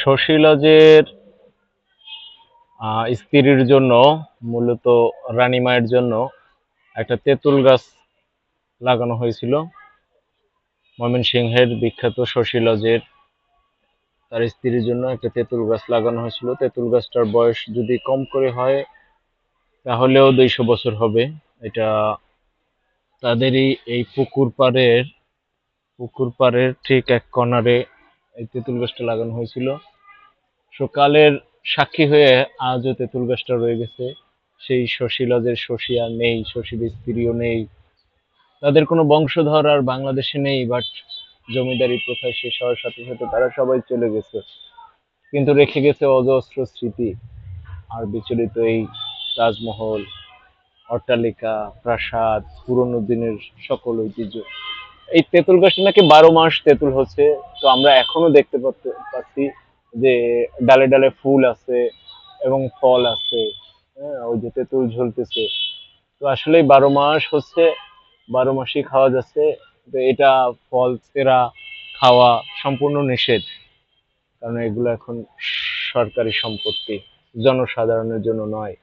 শশী লজের আহ, স্ত্রীর জন্য মূলত রানী মায়ের জন্য একটা তেঁতুল গাছ লাগানো হয়েছিল। ময়মনসিংহের বিখ্যাত শশী লজের তার স্ত্রীর জন্য একটা তেঁতুল গাছ লাগানো হয়েছিল। তেঁতুল গাছটার বয়স যদি কম করে হয় তাহলেও দুইশো বছর হবে। এটা তাদেরই এই পুকুর পাড়ের পুকুর পাড়ের ঠিক এক কর্নারে এই তেঁতুল গাছটা লাগানো হয়েছিল। সকালের সাক্ষী হয়ে আজও তেঁতুল গাছটা রয়ে গেছে। সেই শশী লজের শশী আর নেই, শশীর স্ত্রীও নেই। তাদের কোনো বংশধর আর বাংলাদেশে নেই বাট জমিদারি প্রথায় শেষ হওয়ার সাথে সাথে তারা সবাই চলে গেছে। কিন্তু রেখে গেছে অজস্র স্মৃতি। আর বিচলিত এই তাজমহল, অট্টালিকা, প্রাসাদ, পুরনো দিনের সকল ঐতিহ্য। এই তেঁতুল গাছটা নাকি বারো মাস তেঁতুল হচ্ছে, তো আমরা এখনও দেখতে পাচ্ছি- যে ডালে ডালে ফুল আছে এবং ফল আছে হ্যাঁ ওই যে তেঁতুল ঝুলতেছে। তো আসলেই বারো মাস হচ্ছে, বারো মাসই খাওয়া যাচ্ছে, তো এটা ফল, সেরা খাওয়া সম্পূর্ণ নিষেধ, কারণ এগুলো এখন সরকারি সম্পত্তি, জনসাধারণের জন্য নয়।